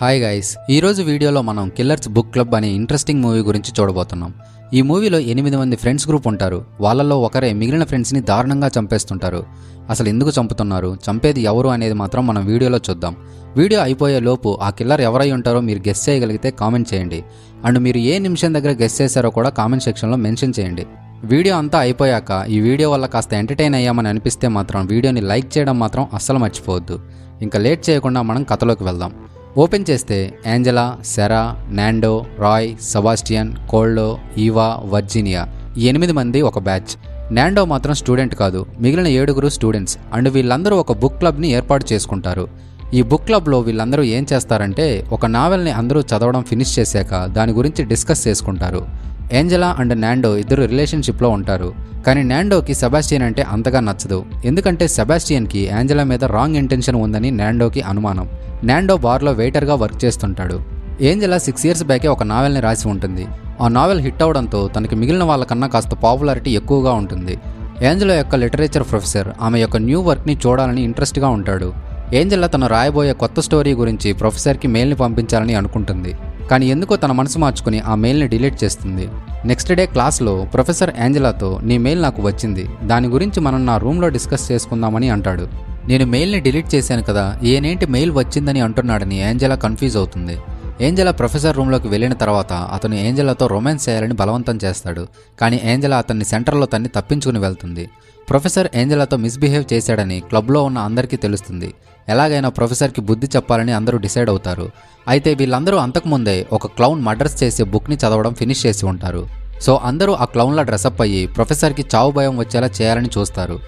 Hi guys ఈరోజు వీడియోలో మనం కిల్లర్స్ బుక్ క్లబ్ అనే ఇంట్రెస్టింగ్ మూవీ గురించి చూడబోతున్నాం. ఈ మూవీలో ఎనిమిది మంది ఫ్రెండ్స్ గ్రూప్ ఉంటారు. వాళ్ళల్లో ఒకరే మిగిలిన ఫ్రెండ్స్ని దారుణంగా చంపేస్తుంటారు. అసలు ఎందుకు చంపుతున్నారు? చంపేది ఎవరు అనేది మాత్రం మనం వీడియోలో చూద్దాం. వీడియో అయిపోయే లోపు ఆ కిల్లర్ ఎవరై ఉంటారో మీరు గెస్ చేయగలిగితే కామెంట్ చేయండి. అండ్ మీరు ఏ నిమిషం దగ్గర గెస్ చేశారో కూడా కామెంట్ సెక్షన్లో మెన్షన్ చేయండి. వీడియో అంతా అయిపోయాక ఈ వీడియో వల్ల కాస్త ఎంటర్టైన్ అయ్యామని అనిపిస్తే మాత్రం వీడియోని లైక్ చేయడం మాత్రం అస్సలు మర్చిపోవద్దు. ఇంకా లేట్ చేయకుండా మనం కథలోకి వెళ్దాం. ఓపెన్ చేస్తే Angela Sara Nando Rey Sebastian Koldo Eva Virginia ఎనిమిది మంది ఒక బ్యాచ్. నాండో మాత్రం స్టూడెంట్ కాదు. మిగిలిన ఏడుగురు స్టూడెంట్స్. అండ్ వీళ్ళందరూ ఒక బుక్ క్లబ్ని ఏర్పాటు చేసుకుంటారు. ఈ బుక్ క్లబ్లో వీళ్ళందరూ ఏం చేస్తారంటే ఒక నావెల్ని అందరూ చదవడం ఫినిష్ చేశాక దాని గురించి డిస్కస్ చేసుకుంటారు. ఏంజలా అండ్ నాండో ఇద్దరు రిలేషన్షిప్లో ఉంటారు. కానీ నాండోకి సెబాస్టియన్ అంటే అంతగా నచ్చదు. ఎందుకంటే సెబాస్టియన్కి ఏంజలా మీద రాంగ్ ఇంటెన్షన్ ఉందని నాండోకి అనుమానం. నాండో బార్లో వెయిటర్గా వర్క్ చేస్తుంటాడు. ఏంజలా సిక్స్ ఇయర్స్ బ్యాకే ఒక నావెల్ని రాసి ఉంటుంది. ఆ నావెల్ హిట్ అవడంతో తనకి మిగిలిన వాళ్ళకన్నా కాస్త పాపులారిటీ ఎక్కువగా ఉంటుంది. ఏంజలా యొక్క లిటరేచర్ ప్రొఫెసర్ ఆమె యొక్క న్యూ వర్క్ని చూడాలని ఇంట్రెస్ట్గా ఉంటాడు. ఏంజలా తను రాయబోయే కొత్త స్టోరీ గురించి ప్రొఫెసర్కి మెయిల్ని పంపించాలని అనుకుంటుంది. కానీ ఎందుకో తన మనసు మార్చుకుని ఆ మెయిల్ని డిలీట్ చేస్తుంది. నెక్స్ట్ డే క్లాస్లో ప్రొఫెసర్ ఏంజలాతో నీ మెయిల్ నాకు వచ్చింది. దాని గురించి మనం నా రూమ్లో డిస్కస్ చేసుకుందామని అంటాడు. నేను మెయిల్ని డిలీట్ చేశాను కదా ఏనేంటి మెయిల్ వచ్చిందని అంటున్నాడని ఏంజలా కన్ఫ్యూజ్ అవుతుంది. ఏంజెలా ప్రొఫెసర్ రూమ్లోకి వెళ్ళిన తర్వాత అతను ఏంజెలతో రొమాన్స్ చేయాలని బలవంతం చేస్తాడు కానీ ఏంజెలా అతన్ని సెంటర్లో తన్ని తప్పించుకుని వెళ్తుంది. ప్రొఫెసర్ ఏంజెలతో మిస్బిహేవ్ చేశాడని క్లబ్లో ఉన్న అందరికీ తెలుస్తుంది. ఎలాగైనా ప్రొఫెసర్కి బుద్ధి చెప్పాలని అందరూ డిసైడ్ అవుతారు. అయితే వీళ్ళందరూ అంతకుముందే ఒక క్లౌన్ మర్డర్స్ చేసే బుక్ని చదవడం ఫినిష్ చేసి ఉంటారు. సో అందరూ ఆ క్లౌన్లా డ్రెస్అప్ అయ్యి ప్రొఫెసర్కి చావు భయం వచ్చేలా చేయాలని చూస్తారు.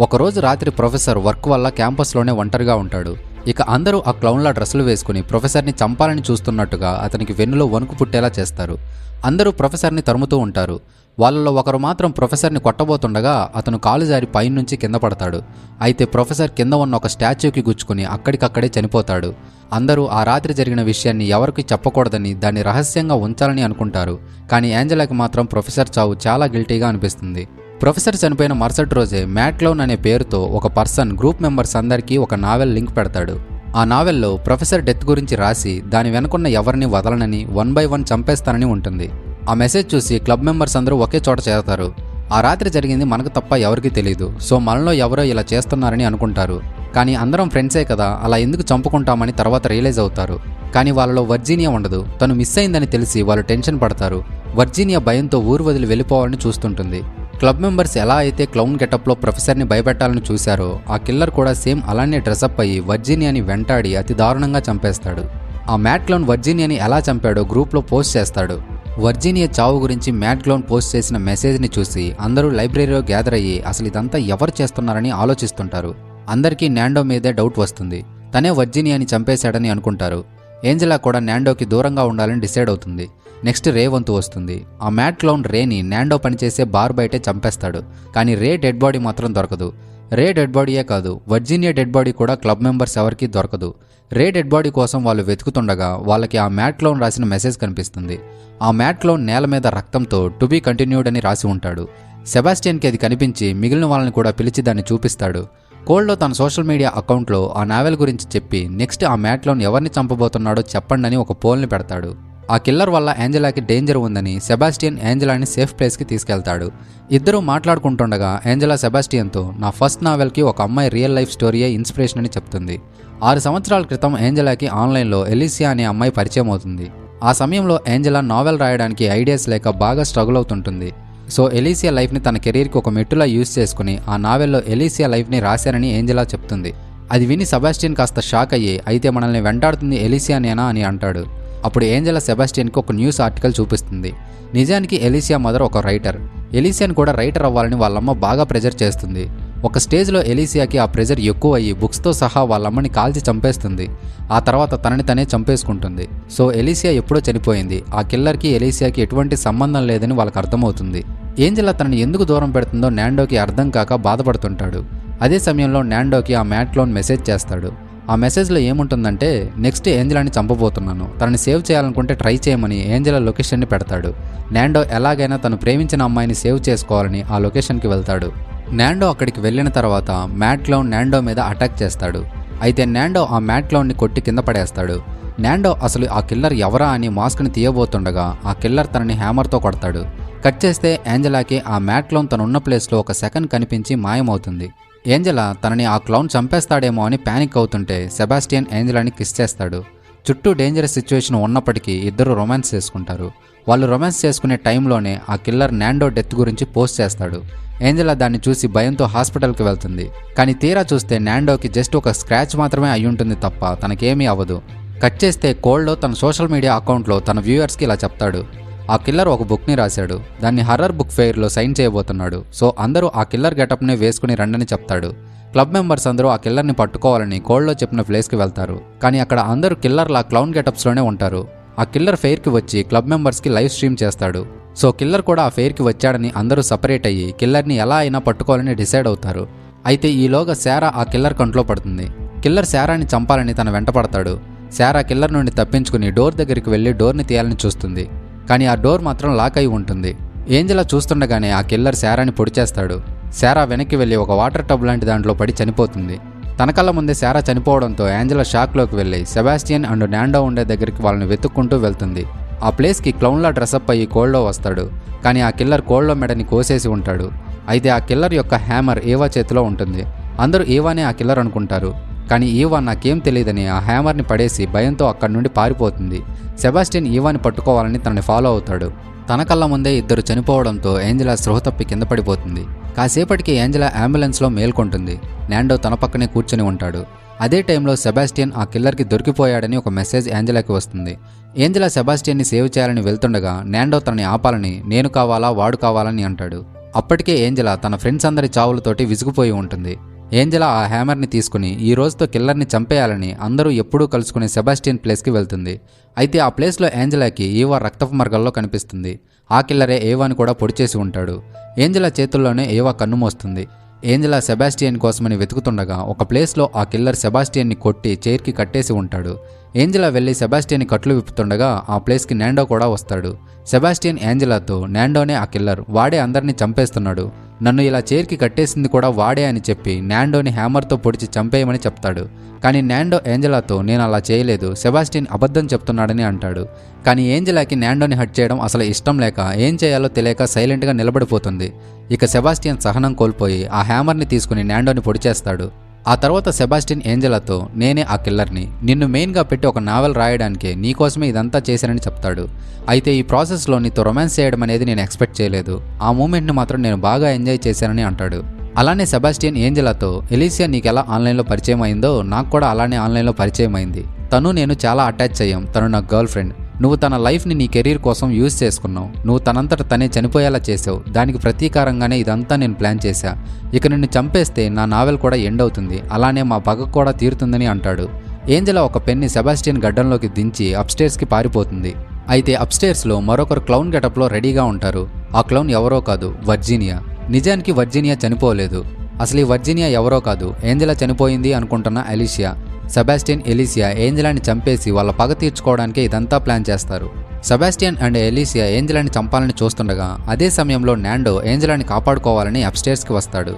ఒకరోజు రాత్రి ప్రొఫెసర్ వర్క్ వల్ల క్యాంపస్లోనే ఒంటరిగా ఉంటాడు. ఇక అందరూ ఆ క్లౌన్లా డ్రెస్సులు వేసుకుని ప్రొఫెసర్ని చంపాలని చూస్తున్నట్టుగా అతనికి వెన్నులో వణుకు పుట్టేలా చేస్తారు. అందరూ ప్రొఫెసర్ని తరుముతూ ఉంటారు. వాళ్ళలో ఒకరు మాత్రం ప్రొఫెసర్ని కొట్టబోతుండగా అతను కాలు జారి పైనుంచి కింద పడతాడు. అయితే ప్రొఫెసర్ కింద ఉన్న ఒక స్టాచ్యూకి గుచ్చుకుని అక్కడికక్కడే చనిపోతాడు. అందరూ ఆ రాత్రి జరిగిన విషయాన్ని ఎవరికి చెప్పకూడదని దాన్ని రహస్యంగా ఉంచాలని అనుకుంటారు. కానీ ఏంజలాకి మాత్రం ప్రొఫెసర్ చావు చాలా గిల్టీగా అనిపిస్తుంది. ప్రొఫెసర్ చనిపోయిన మరుసటి రోజే మ్యాట్లోన్ అనే పేరుతో ఒక పర్సన్ గ్రూప్ మెంబర్స్ అందరికీ ఒక నావెల్ లింక్ పెడతాడు. ఆ నావెల్లో ప్రొఫెసర్ డెత్ గురించి రాసి దాని వెనుకున్న ఎవరిని వదలనని వన్ బై వన్ చంపేస్తానని ఉంటుంది. ఆ మెసేజ్ చూసి క్లబ్ మెంబర్స్ అందరూ ఒకే చోట చేరతారు. ఆ రాత్రి జరిగింది మనకు తప్ప ఎవరికీ తెలియదు సో మనలో ఎవరో ఇలా చేస్తున్నారని అనుకుంటారు. కానీ అందరం ఫ్రెండ్సే కదా అలా ఎందుకు చంపుకుంటామని తర్వాత రియలైజ్ అవుతారు. కానీ వాళ్ళలో వర్జీనియా ఉండదు. తను మిస్ అయిందని తెలిసి వాళ్ళు టెన్షన్ పడతారు. వర్జీనియా భయంతో ఊరు వదిలి వెళ్ళిపోవాలని చూస్తుంటుంది. క్లబ్ మెంబర్స్ ఎలా అయితే క్లౌన్ గెటప్లో ప్రొఫెసర్ని భయపెట్టాలని చూశారో ఆ కిల్లర్ కూడా సేమ్ అలానే డ్రెస్అప్ అయ్యి వర్జీనియాని వెంటాడి అతి దారుణంగా చంపేస్తాడు. ఆ మ్యాట్ క్లౌన్ వర్జీనియాని ఎలా చంపాడో గ్రూప్లో పోస్ట్ చేస్తాడు. వర్జీనియా చావు గురించి మ్యాట్ క్లౌన్ పోస్ట్ చేసిన మెసేజ్ని చూసి అందరూ లైబ్రరీలో గ్యాదర్ అయ్యి అసలు ఇదంతా ఎవరు చేస్తున్నారని ఆలోచిస్తుంటారు. అందరికీ నాండో మీదే డౌట్ వస్తుంది. తనే వర్జీనియాని చంపేశాడని అనుకుంటారు. ఏంజలా కూడా నాండోకి దూరంగా ఉండాలని డిసైడ్ అవుతుంది. నెక్స్ట్ రే వంతు వస్తుంది. ఆ మ్యాట్ క్లౌన్ రేని నాండో పనిచేసే బార్ బయటే చంపేస్తాడు. కానీ రే డెడ్ బాడీ మాత్రం దొరకదు. రే డెడ్ బాడీయే కాదు వర్జీనియా డెడ్ బాడీ కూడా క్లబ్ మెంబర్స్ ఎవరికీ దొరకదు. రే డెడ్ బాడీ కోసం వాళ్ళు వెతుకుతుండగా వాళ్ళకి ఆ మ్యాట్ క్లౌన్ రాసిన మెసేజ్ కనిపిస్తుంది. ఆ మ్యాట్ క్లౌన్ నేల మీద రక్తంతో టు బీ కంటిన్యూడ్ అని రాసి ఉంటాడు. సెబాస్టియన్కి అది కనిపించి మిగిలిన వాళ్ళని కూడా పిలిచి దాన్ని చూపిస్తాడు. కోల్డ్లో తన సోషల్ మీడియా అకౌంట్లో ఆ నావెల్ గురించి చెప్పి నెక్స్ట్ ఆ మ్యాట్లోని ఎవరిని చంపబోతున్నాడో చెప్పండి అని ఒక పోల్ని పెడతాడు. ఆ కిల్లర్ వల్ల ఏంజలాకి డేంజర్ ఉందని సెబాస్టియన్ ఏంజలాని సేఫ్ ప్లేస్కి తీసుకెళ్తాడు. ఇద్దరూ మాట్లాడుకుంటుండగా ఏంజలా సెబాస్టియన్తో నా ఫస్ట్ నావెల్కి ఒక అమ్మాయి రియల్ లైఫ్ స్టోరీయే ఇన్స్పిరేషన్ అని చెప్తుంది. ఆరు సంవత్సరాల క్రితం ఏంజలాకి ఆన్లైన్లో ఎలిసియా అనే అమ్మాయి పరిచయం అవుతుంది ఆ సమయంలో ఏంజలా నావెల్ రాయడానికి ఐడియాస్ లేక బాగా స్ట్రగుల్ అవుతుంటుంది. సో ఎలీసియా లైఫ్ని తన కెరీర్కి ఒక మెట్టులా యూజ్ చేసుకుని ఆ నావెల్లో ఎలీసియా లైఫ్ని రాశారని ఏంజలా చెప్తుంది. అది విని సెబాస్టియన్ కాస్త షాక్ అయ్యి అయితే మనల్ని వెంటాడుతుంది ఎలీసియానేనా? అని అంటాడు. అప్పుడు ఏంజలా సెబాస్టియన్కి ఒక న్యూస్ ఆర్టికల్ చూపిస్తుంది. నిజానికి ఎలీసియా మదర్ ఒక రైటర్. ఎలీసియాని కూడా రైటర్ అవ్వాలని వాళ్ళమ్మ బాగా ప్రెజర్ చేస్తుంది. ఒక స్టేజ్లో ఎలీసియాకి ఆ ప్రెజర్ ఎక్కువ అయ్యి బుక్స్తో సహా వాళ్ళమ్మని కాల్చి చంపేస్తుంది. ఆ తర్వాత తనని తనే చంపేసుకుంటుంది. సో ఎలీసియా ఎప్పుడో చనిపోయింది. ఆ కిల్లర్కి ఎలీసియాకి ఎటువంటి సంబంధం లేదని వాళ్ళకి అర్థమవుతుంది. ఏంజలా తనని ఎందుకు దూరం పెడుతుందో నాండోకి అర్థం కాక బాధపడుతుంటాడు. అదే సమయంలో నాండోకి ఆ మ్యాట్లోన్ మెసేజ్ చేస్తాడు. ఆ మెసేజ్లో ఏముంటుందంటే నెక్స్ట్ ఏంజలాని చంపబోతున్నాను. తనని సేవ్ చేయాలనుకుంటే ట్రై చేయమని ఏంజల లొకేషన్ని పెడతాడు. నాండో ఎలాగైనా తను ప్రేమించిన అమ్మాయిని సేవ్ చేసుకోవాలని ఆ లొకేషన్కి వెళ్తాడు. నాండో అక్కడికి వెళ్ళిన తర్వాత మ్యాట్ క్లౌన్ నాండో మీద అటాక్ చేస్తాడు. అయితే నాండో ఆ మ్యాట్ క్లౌన్ని కొట్టి కింద పడేస్తాడు. నాండో అసలు ఆ కిల్లర్ ఎవరా అని మాస్క్ని తీయబోతుండగా ఆ కిల్లర్ తనని హ్యామర్తో కొడతాడు. కట్ చేస్తే ఏంజలాకి ఆ మ్యాట్ క్లౌన్ తనున్న ప్లేస్లో ఒక సెకండ్ కనిపించి మాయమవుతుంది. ఏంజలా తనని ఆ క్లౌన్ చంపేస్తాడేమో అని ప్యానిక్ అవుతుంటే సెబాస్టియన్ ఏంజలాని కిస్ చేస్తాడు. చుట్టూ డేంజరస్ సిచ్యువేషన్ ఉన్నప్పటికీ ఇద్దరు రొమాన్స్ చేసుకుంటారు. వాళ్ళు రొమాన్స్ చేసుకునే టైంలోనే ఆ కిల్లర్ నాండో డెత్ గురించి పోస్ట్ చేస్తాడు. ఏంజలా దాన్ని చూసి భయంతో హాస్పిటల్కి వెళ్తుంది. కానీ తీరా చూస్తే నాండోకి జస్ట్ ఒక స్క్రాచ్ మాత్రమే అయ్యుంటుంది తప్ప తనకేమీ అవ్వదు. కట్ చేస్తే కోల్డ్లో తన సోషల్ మీడియా అకౌంట్లో తన వ్యూవర్స్కి ఇలా చెప్తాడు. ఆ కిల్లర్ ఒక బుక్ని రాశాడు. దాన్ని హర్రర్ బుక్ ఫెయిర్లో సైన్ చేయబోతున్నాడు. సో అందరూ ఆ కిల్లర్ గెటప్ని వేసుకుని రండని చెప్తాడు. క్లబ్ మెంబర్స్ అందరూ ఆ కిల్లర్ని పట్టుకోవాలని కోల్డ్లో చెప్పిన ప్లేస్కి వెళ్తారు. కానీ అక్కడ అందరూ కిల్లర్లా క్లౌన్ గెటప్స్లోనే ఉంటారు. ఆ కిల్లర్ ఫెయిర్కి వచ్చి క్లబ్ మెంబర్స్కి లైవ్ స్ట్రీమ్ చేస్తాడు. సో కిల్లర్ కూడా ఆ ఫెయిర్కి వచ్చాడని అందరూ సపరేట్ అయ్యి కిల్లర్ని ఎలా అయినా పట్టుకోవాలని డిసైడ్ అవుతారు. అయితే ఈలోగా శారా ఆ కిల్లర్ కంట్లో పడుతుంది. కిల్లర్ శారాని చంపాలని తన వెంట పడతాడు. శారా కిల్లర్ నుండి తప్పించుకుని డోర్ దగ్గరికి వెళ్ళి డోర్ని తీయాలని చూస్తుంది. కానీ ఆ డోర్ మాత్రం లాక్ అయి ఉంటుంది. ఏంజలా చూస్తుండగానే ఆ కిల్లర్ శారాని పొడి చేస్తాడు. శారా వెనక్కి వెళ్ళి ఒక వాటర్ టబ్ లాంటి దాంట్లో పడి చనిపోతుంది. తన కళ్ళ ముందే శారా చనిపోవడంతో ఏంజలా షాక్లోకి వెళ్ళి సెబాస్టియన్ అండ్ నాండో ఉండే దగ్గరికి వాళ్ళని వెతుక్కుంటూ వెళ్తుంది. ఆ ప్లేస్కి క్లౌన్లా డ్రెస్అప్ అయ్యి కోల్డో వస్తాడు. కానీ ఆ కిల్లర్ కోల్డో మెడని కోసేసి ఉంటాడు. అయితే ఆ కిల్లర్ యొక్క హ్యామర్ ఏవా చేతిలో ఉంటుంది? అందరూ ఏవానే ఆ కిల్లర్ అనుకుంటారు. కానీ ఈవా నాకేం తెలియదని ఆ హ్యామర్ని పడేసి భయంతో అక్కడి నుండి పారిపోతుంది. సెబాస్టిన్ ఈవాని పట్టుకోవాలని తనని ఫాలో అవుతాడు. తన కళ్ళ ముందే ఇద్దరు చనిపోవడంతో ఏంజలా స్పృహ తప్పి కింద పడిపోతుంది. కాసేపటికి ఏంజలా అంబులెన్స్లో మేల్కొంటుంది. నాండో తన పక్కనే కూర్చొని ఉంటాడు. అదే టైంలో సెబాస్టియన్ ఆ కిల్లర్కి దొరికిపోయాడని ఒక మెసేజ్ ఏంజలాకి వస్తుంది. ఏంజలా సెబాస్టియన్ని సేవ్ చేయాలని వెళ్తుండగా నాండో తనని ఆపాలని నేను కావాలా వాడు కావాలని అంటాడు. అప్పటికే ఏంజలా తన ఫ్రెండ్స్ అందరి చావులతోటి విసిగిపోయి ఉంటుంది. ఏంజలా ఆ హ్యామర్ని తీసుకుని ఈ రోజుతో కిల్లర్ని చంపేయాలని అందరూ ఎప్పుడూ కలుసుకునే సెబాస్టియన్ ప్లేస్కి వెళ్తుంది. అయితే ఆ ప్లేస్లో ఏంజలాకి ఏవా రక్తపు మార్గాల్లో కనిపిస్తుంది. ఆ కిల్లరే ఏవాని కూడా పొడిచేసి ఉంటాడు. ఏంజలా చేతుల్లోనే ఏవా కన్నుమోస్తుంది ఏంజలా సెబాస్టియన్ కోసమని వెతుకుతుండగా ఒక ప్లేస్లో ఆ కిల్లర్ సెబాస్టియన్ని కొట్టి చైర్కి కట్టేసి ఉంటాడు. ఏంజలా వెళ్ళి సెబాస్టియన్ని కట్లు విప్పుతుండగా ఆ ప్లేస్కి నాండో కూడా వస్తాడు. సెబాస్టియన్ ఏంజలాతో నాండోనే ఆ కిల్లర్ వాడే అందరినీ చంపేస్తున్నాడు. నన్ను ఇలా చైర్కి కట్టేసింది కూడా వాడే అని చెప్పి నాండోని హ్యామర్తో పొడిచి చంపేయమని చెప్తాడు. కానీ నాండో ఏంజలాతో నేను అలా చేయలేదు. సెబాస్టియన్ అబద్ధం చెప్తున్నాడని అంటాడు. కానీ ఏంజలాకి నాండోని హట్ చేయడం అసలు ఇష్టం లేక ఏం చేయాలో తెలియక సైలెంట్గా నిలబడిపోతుంది. ఇక సెబాస్టియన్ సహనం కోల్పోయి ఆ హ్యామర్ని తీసుకుని నాండోని పొడిచేస్తాడు ఆ తర్వాత సెబాస్టిన్ ఏంజలాతో నేనే ఆ కిల్లర్ని నిన్ను మెయిన్గా పెట్టి ఒక నావెల్ రాయడానికే నీకోసమే ఇదంతా చేశానని చెప్తాడు. అయితే ఈ ప్రాసెస్లో నీతో రొమాన్స్ చేయడం అనేది నేను ఎక్స్పెక్ట్ చేయలేదు. ఆ మూమెంట్ని మాత్రం నేను బాగా ఎంజాయ్ చేశానని అంటాడు. అలానే సెబాస్టియన్ ఏంజలాతో ఎలీసియా నీకు ఎలా ఆన్లైన్లో పరిచయం అయిందో నాకు కూడా అలానే ఆన్లైన్లో పరిచయం అయింది. తను నేను చాలా అటాచ్ అయ్యాం. తను నా గర్ల్ ఫ్రెండ్. నువ్వు తన లైఫ్ని నీ కెరీర్ కోసం యూజ్ చేసుకున్నావు. నువ్వు తనంతట తనే చనిపోయేలా చేసావు. దానికి ప్రతీకారంగానే ఇదంతా నేను ప్లాన్ చేశా. ఇక నిన్ను చంపేస్తే నా నావెల్ కూడా ఎండ్ అవుతుంది. అలానే మా పగ కూడా తీరుతుందని అంటాడు. ఏంజెలా ఒక పెన్ని సెబాస్టియన్ గడ్డంలోకి దించి అప్స్టేర్స్కి పారిపోతుంది. అయితే అప్స్టేర్స్లో మరొకరు క్లౌన్ గెటప్లో రెడీగా ఉంటారు. ఆ క్లౌన్ ఎవరో కాదు వర్జీనియా. నిజానికి వర్జీనియా చనిపోలేదు. అసలు ఈ వర్జీనియా ఎవరో కాదు ఏంజెలా చనిపోయింది అనుకుంటున్న అలీషియా. సెబాస్టియన్ ఎలిసియా ఏంజలాని చంపేసి వాళ్ళ పగ తీర్చుకోవడానికే ఇదంతా ప్లాన్ చేస్తారు. సెబాస్టియన్ అండ్ ఎలిసియా ఏంజలాని చంపాలని చూస్తుండగా అదే సమయంలో నాండో ఏంజలాని కాపాడుకోవాలని అప్స్టేర్స్కి వస్తాడు.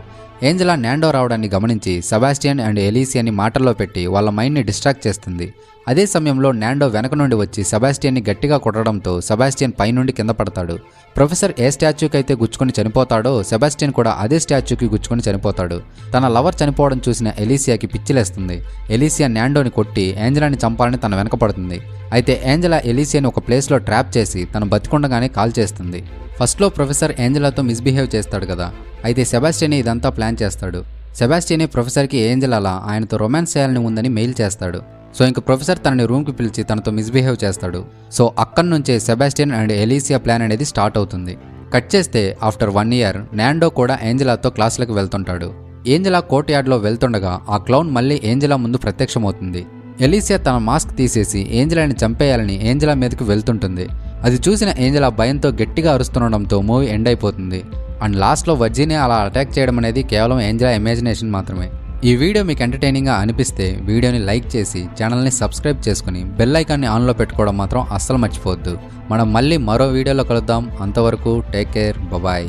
ఏంజలా నాండో రావడాన్ని గమనించి సెబాస్టియన్ అండ్ ఎలీసియాని మాటల్లో పెట్టి వాళ్ళ మైండ్ని డిస్ట్రాక్ట్ చేస్తుంది. అదే సమయంలో నాండో వెనక నుండి వచ్చి సెబాస్టియన్ని గట్టిగా కొట్టడంతో సెబాస్టియన్ పైనుండి కింద పడతాడు. ప్రొఫెసర్ ఏ స్టాచ్యూకి అయితే గుచ్చుకొని చనిపోతాడో సెబాస్టియన్ కూడా అదే స్టాచ్యూకి గుచ్చుకొని చనిపోతాడు. తన లవర్ చనిపోవడం చూసిన ఎలీసియాకి పిచ్చిలేస్తుంది. ఎలీసియా నాండోని కొట్టి ఏంజలాని చంపాలని తన వెనక పడుతుంది. అయితే ఏంజలా ఎలీసియాని ఒక ప్లేస్లో ట్రాప్ చేసి తను బతికుండగానే కాల్ చేస్తుంది. ఫస్ట్లో ప్రొఫెసర్ ఏంజలాతో మిస్బిహేవ్ చేస్తాడు కదా. అయితే సెబాస్టియన్ ఇదంతా ప్లాన్ చేస్తాడు. సెబాస్టియన్ ప్రొఫెసర్కి ఏంజల్ అలా ఆయనతో రొమాన్స్ చేయాలని ఉందని మెయిల్ చేస్తాడు. సో ఇంక ప్రొఫెసర్ తనని రూమ్కి పిలిచి తనతో మిస్బిహేవ్ చేస్తాడు. సో అక్కడి నుంచే సెబాస్టియన్ అండ్ ఎలీసియా ప్లాన్ అనేది స్టార్ట్ అవుతుంది. కట్ చేస్తే ఆఫ్టర్ వన్ ఇయర్ నాండో కూడా ఏంజలాతో క్లాసులకు వెళ్తుంటాడు. ఏంజలా కోర్ట్ యార్డ్లో వెళ్తుండగా ఆ క్లౌన్ మళ్ళీ ఏంజలా ముందు ప్రత్యక్షమవుతుంది. ఎలీసియా తన మాస్క్ తీసేసి ఏంజలాని చంపేయాలని ఏంజలా మీదకి వెళ్తుంటుంది. అది చూసిన ఏంజలా భయంతో గట్టిగా అరుస్తుండడంతో మూవీ ఎండ్ అయిపోతుంది. అండ్ లాస్ట్లో వర్జీని అలా అటాక్ చేయడం అనేది కేవలం ఏంజలా ఇమాజినేషన్ మాత్రమే. ఈ వీడియో మీకు ఎంటర్టైనింగ్గా అనిపిస్తే వీడియోని లైక్ చేసి ఛానల్ని సబ్స్క్రైబ్ చేసుకుని బెల్ ఐకాన్ని ఆన్లో పెట్టుకోవడం మాత్రం అస్సలు మర్చిపోవద్దు. మనం మళ్ళీ మరో వీడియోలో కలుద్దాం. అంతవరకు టేక్ కేర్. బాయ్.